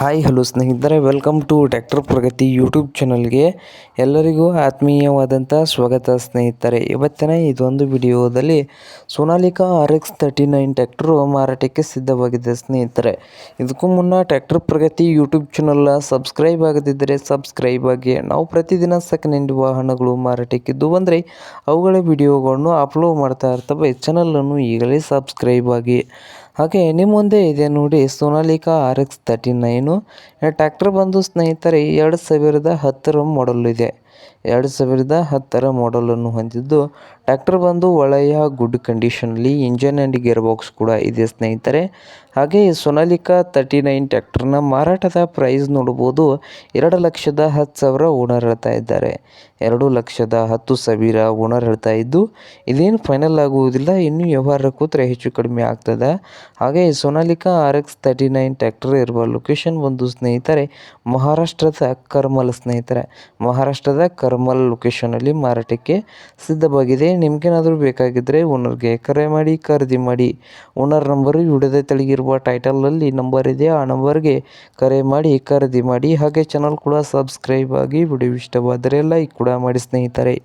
Hi hello ಸ್ನೇಹಿತರೆ welcome to tractor Pragati YouTube ಚಾನಲ್ಗೆ ಎಲ್ಲರಿಗೂ ಆತ್ಮೀಯವಾದಂಥ ಸ್ವಾಗತ ಸ್ನೇಹಿತರೆ. ಇವತ್ತಿನ ಇದೊಂದು ವಿಡಿಯೋದಲ್ಲಿ Sonalika R X thirty nine tractor ಮಾರಾಟಕ್ಕೆ ಸಿದ್ಧವಾಗಿದೆ ಸ್ನೇಹಿತರೆ. ಇದಕ್ಕೂ ಮುನ್ನ ಟ್ಯಾಕ್ಟರ್ ಪ್ರಗತಿ ಯೂಟ್ಯೂಬ್ ಚಾನಲ್ನ ಸಬ್ಸ್ಕ್ರೈಬ್ ಆಗದಿದ್ದರೆ ಸಬ್ಸ್ಕ್ರೈಬ್ ಆಗಿ. ನಾವು ಪ್ರತಿದಿನ ಸೆಕೆಂಡ್ ಹ್ಯಾಂಡ್ ವಾಹನಗಳು ಮಾರಾಟಕ್ಕಿದ್ದು ಬಂದರೆ ಅವುಗಳ ವಿಡಿಯೋಗಳನ್ನು ಅಪ್ಲೋಡ್ ಮಾಡ್ತಾ ಇರ್ತವೆ. ಚಾನಲನ್ನು ಈಗಲೇ ಸಬ್ಸ್ಕ್ರೈಬ್ ಆಗಿ. ಹಾಗೆ ನಿಮ್ಮ ಮುಂದೆ ಇದೆ ನೋಡಿ, Sonalika R X thirty nine. Tractor ಬಂದು ಸ್ನೇಹಿತರೆ, ಎರಡು ಸಾವಿರದ ಹತ್ತರ ಮಾಡಲ್ ಇದೆ. ಎರಡು ಸಾವಿರದ ಹತ್ತರ ಮಾಡಲನ್ನು ಹೊಂದಿದ್ದು ಟ್ಯಾಕ್ಟರ್ ಬಂದು ಒಳ್ಳೆಯ, ಗುಡ್ ಕಂಡೀಷನಲ್ಲಿ ಇಂಜನ್ ಆ್ಯಂಡ್ ಗೇರ್ ಬಾಕ್ಸ್ ಕೂಡ ಇದೆ ಸ್ನೇಹಿತರೆ. ಹಾಗೆ ಸೊನಾಲಿಕಾ ತರ್ಟಿ ನೈನ್ ಟ್ಯಾಕ್ಟರ್ನ ಮಾರಾಟದ ಪ್ರೈಸ್ ನೋಡ್ಬೋದು ಎರಡು ಲಕ್ಷದ ಹತ್ತು ಸಾವಿರ ಓನರ್ ಹೇಳ್ತಾ ಇದ್ದಾರೆ. ಎರಡು ಲಕ್ಷದ ಹತ್ತು ಸಾವಿರ ಓನರ್ ಹೇಳ್ತಾ ಇದ್ದು, ಇದೇನು ಫೈನಲ್ ಆಗುವುದಿಲ್ಲ, ಇನ್ನೂ ವ್ಯವಹಾರ ಕೂತ್ರೆ ಹೆಚ್ಚು ಕಡಿಮೆ ಆಗ್ತದೆ. ಹಾಗೆ Sonalika R X thirty nine tractor ಇರುವ ಲೊಕೇಶನ್ ಒಂದು ಸ್ನೇಹಿತರೆ, ಮಹಾರಾಷ್ಟ್ರದ ಕರ್ಮಲ್ ಸ್ನೇಹಿತರೆ. ಮಹಾರಾಷ್ಟ್ರದ ಕರ್ಮಲ್ ಲೊಕೇಶನಲ್ಲಿ ಮಾರಾಟಕ್ಕೆ ಸಿದ್ಧವಾಗಿದೆ. ನಿಮ್ಗೇನಾದರೂ ಬೇಕಾಗಿದ್ದರೆ ಓನರ್ಗೆ ಕರೆ ಮಾಡಿ, ಖರೀದಿ ಮಾಡಿ. ಓನರ್ ನಂಬರು ಹಿಡದೆ ತೆಳಗಿರುವ ಟೈಟಲಲ್ಲಿ ನಂಬರ್ ಇದೆ. ಆ ನಂಬರ್ಗೆ ಕರೆ ಮಾಡಿ, ಖರೀದಿ ಮಾಡಿ. ಹಾಗೆ ಚಾನಲ್ ಕೂಡ ಸಬ್ಸ್ಕ್ರೈಬ್ ಆಗಿ ವಿಡಿಯೋ ಇಷ್ಟವಾದರೆ ಲೈಕ್ ಕೂಡ ಮಾಡಿ ಸ್ನೇಹಿತರೆ.